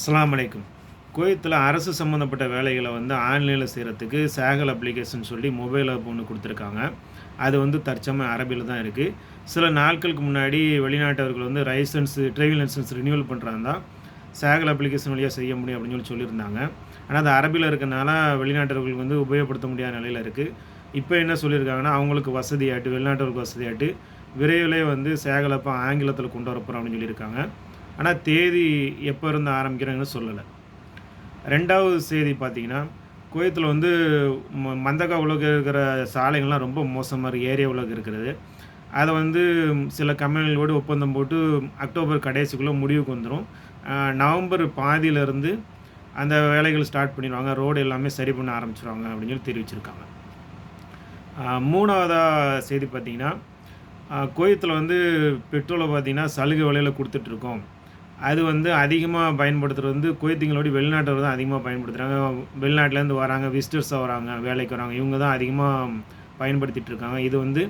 அஸ்லாம் அலைக்கும். குவைத்தில் அரசு சம்மந்தப்பட்ட வேலைகளை வந்து ஆன்லைனில் செய்கிறதுக்கு சேகல் அப்ளிகேஷன் சொல்லி மொபைல் ஆப் ஒன்று கொடுத்துருக்காங்க. அது வந்து தற்சமயம் அரபியில் தான் இருக்குது சில நாட்களுக்கு முன்னாடி வெளிநாட்டவர்கள் வந்து லைசன்ஸ் டிரைவிங் லைசன்ஸ் ரினியூவல் பண்ணுறாங்க சேகல் அப்ளிகேஷன் வழியாக செய்ய முடியும் அப்படின்னு சொல்லி சொல்லியிருந்தாங்க. ஆனால் அது அரபியில் இருக்கனால வெளிநாட்டவர்கள் வந்து உபயோகப்படுத்த முடியாத நிலையில் இருக்குது இப்போ என்ன சொல்லியிருக்காங்கன்னா அவங்களுக்கு வசதியாட்டு வெளிநாட்டவர்களுக்கு வசதியாட்டு விரைவிலே வந்து சேகலப்பை ஆங்கிலத்தில் கொண்டு வரப்போகிறோம் அப்படின்னு சொல்லியிருக்காங்க. ஆனால் தேதி எப்போ இருந்து ஆரம்பிக்கிறாங்கன்னு சொல்லலை. ரெண்டாவது செய்தி பார்த்தீங்கன்னா குவைத்தில் வந்து ம மந்தகா உலக இருக்கிற சாலைகள்லாம் ரொம்ப மோசமாக இருக்குது ஏரியா உலக இருக்கிறது. அதை வந்து சில கம்பெனிகளோடு ஒப்பந்தம் போட்டு அக்டோபர் கடைசிக்குள்ளே முடிவுக்கு வந்துடும் நவம்பர் பாதியிலேருந்து அந்த வேலைகள் ஸ்டார்ட் பண்ணிடுவாங்க ரோடு எல்லாமே சரி பண்ண ஆரம்பிச்சிருவாங்க அப்படின்னு சொல்லி தெரிவிச்சிருக்காங்க. மூணாவதாக செய்தி பார்த்தீங்கன்னா கோயத்தில் வந்து பெட்ரோலை பார்த்தீங்கன்னா சலுகை விலையில் கொடுத்துட்ருக்கோம் அது வந்து அதிகமாக பயன்படுத்துகிறது வந்து குவைத்திங்களோட வெளிநாட்டவர் தான் அதிகமாக பயன்படுத்துகிறாங்க வெளிநாட்டிலேருந்து வராங்க விசிட்டர்ஸாக வராங்க வேலைக்கு வராங்க. இவங்க தான் அதிகமாக பயன்படுத்திட்டு இருக்காங்க. இது வந்து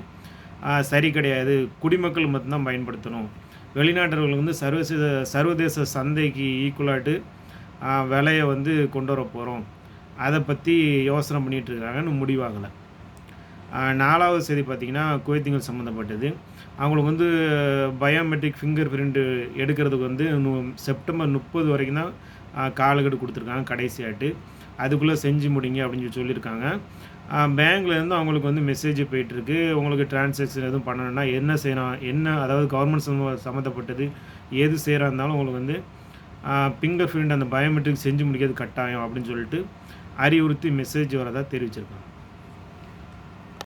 சரி கிடையாது. குடிமக்கள் மட்டும்தான் பயன்படுத்தணும். வெளிநாட்டவர்கள் வந்து சர்வதேச சர்வதேச சந்தைக்கு ஈக்குவலாட்டு விலையை வந்து கொண்டு வர போகிறோம் அதை பற்றி யோசனை பண்ணிகிட்டு இருக்காங்கன்னு முடிவாகலை நாலாவது செய்தி பார்த்திங்கன்னா குவைத்திங்கள் சம்மந்தப்பட்டது. அவங்களுக்கு வந்து பயோமெட்ரிக் ஃபிங்கர் பிரிண்ட்டு எடுக்கிறதுக்கு வந்து செப்டம்பர் முப்பது வரைக்கும் தான் காலக்கெடு கொடுத்துருக்காங்க கடைசியாட்டு. அதுக்குள்ளே செஞ்சு முடிங்க அப்படின்னு சொல்லி சொல்லியிருக்காங்க. பேங்க்லேருந்து அவங்களுக்கு வந்து மெசேஜ் போயிட்டுருக்கு. உங்களுக்கு டிரான்சாக்ஷன் எதுவும் பண்ணணும்னா என்ன செய்யணும் என்ன அதாவது கவர்மெண்ட் சம்ம சம்மந்தப்பட்டது எது செய்கிறா இருந்தாலும் உங்களுக்கு வந்து ஃபிங்கர் பிரிண்ட் அந்த பயோமெட்ரிக் செஞ்சு முடிக்கிறது கட்டாயம் அப்படின்னு சொல்லிட்டு அறிவுறுத்தி மெசேஜ் வரதாக தெரிவிச்சிருக்காங்க.